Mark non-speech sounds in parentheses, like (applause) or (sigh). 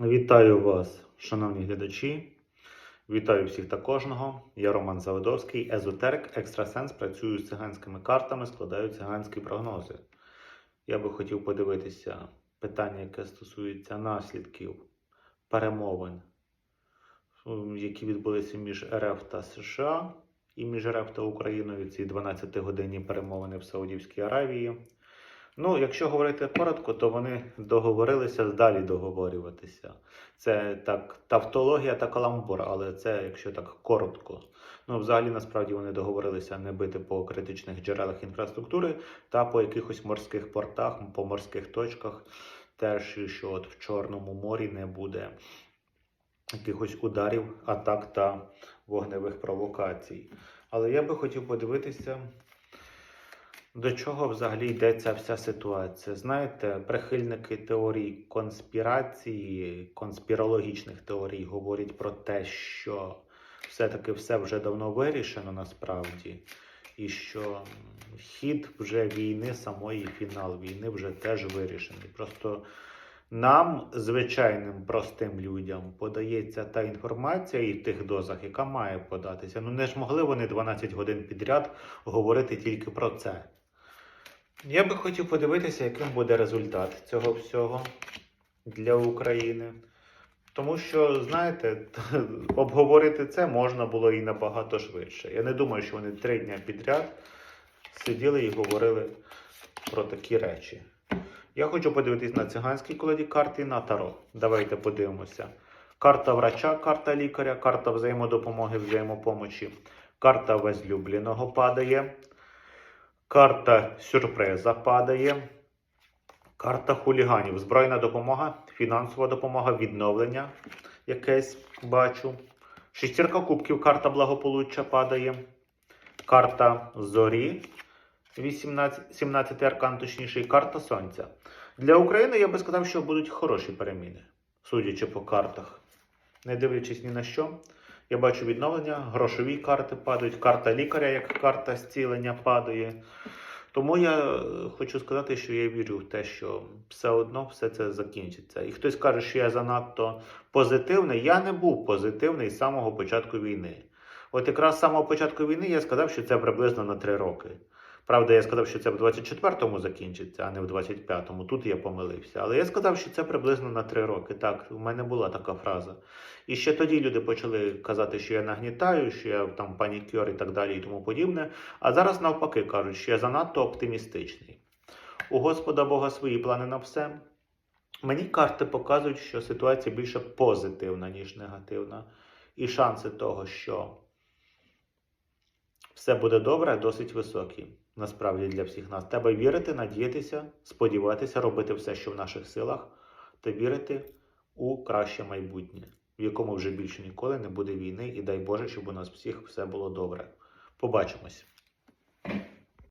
Вітаю вас, шановні глядачі. Вітаю всіх та кожного. Я Роман Заводовський, езотерик, екстрасенс. Працюю з циганськими картами, складаю циганські прогнози. Я би хотів подивитися питання, яке стосується наслідків перемовин, які відбулися між РФ та США і між РФ та Україною. Ці 12-годинні перемовини в Саудівській Аравії. Ну, якщо говорити коротко, то вони договорилися далі договорюватися. Це так тавтологія та каламбур, але це якщо так коротко. Ну, взагалі, насправді вони договорилися не бити по критичних джерелах інфраструктури та по якихось морських портах, по морських точках. Теж що от в Чорному морі не буде якихось ударів, атак та вогневих провокацій. Але я би хотів подивитися. До чого взагалі йде ця вся ситуація? Знаєте, прихильники теорій конспірації, конспірологічних теорій говорять про те, що все-таки все вже давно вирішено насправді, і що хід вже війни, самої фінал війни вже теж вирішений. Просто нам, звичайним простим людям, подається та інформація і в тих дозах, яка має податися. Ну не ж могли вони 12 годин підряд говорити тільки про це. Я би хотів подивитися, яким буде результат цього всього для України. Тому що, знаєте, (laughs) обговорити це можна було і набагато швидше. Я не думаю, що вони три дні підряд сиділи і говорили про такі речі. Я хочу подивитись на циганській колоді карти і на таро. Давайте подивимося. Карта врача, карта лікаря, карта взаємодопомоги, взаємопомочі, карта возлюбленого падає. Карта сюрприза падає. Карта хуліганів. Збройна допомога, фінансова допомога, відновлення якесь бачу. Шестірка кубків, карта благополуччя падає. Карта зорі. 18, 17 аркан, точніше, і карта сонця. Для України я би сказав, що будуть хороші переміни, судячи по картах. Не дивлячись ні на що. Я бачу відновлення, грошові карти падають, карта лікаря, як карта зцілення падає. Тому я е, хочу сказати, що я вірю в те, що все одно все це закінчиться. І хтось каже, що я занадто позитивний. Я не був позитивний з самого початку війни. От якраз з самого початку війни я сказав, що це приблизно на три роки. Правда, я сказав, що це в 24-му закінчиться, а не в 25-му. Тут я помилився. Але я сказав, що це приблизно на три роки. Так, у мене була така фраза. І ще тоді люди почали казати, що я нагнітаю, що я там панікер і так далі і тому подібне. А зараз навпаки кажуть, що я занадто оптимістичний. У Господа Бога свої плани на все. Мені карти показують, що ситуація більше позитивна, ніж негативна. І шанси того, що все буде добре, досить високі. Насправді для всіх нас. Треба вірити, надіятися, сподіватися, робити все, що в наших силах, та вірити у краще майбутнє, в якому вже більше ніколи не буде війни, і дай Боже, щоб у нас всіх все було добре. Побачимось.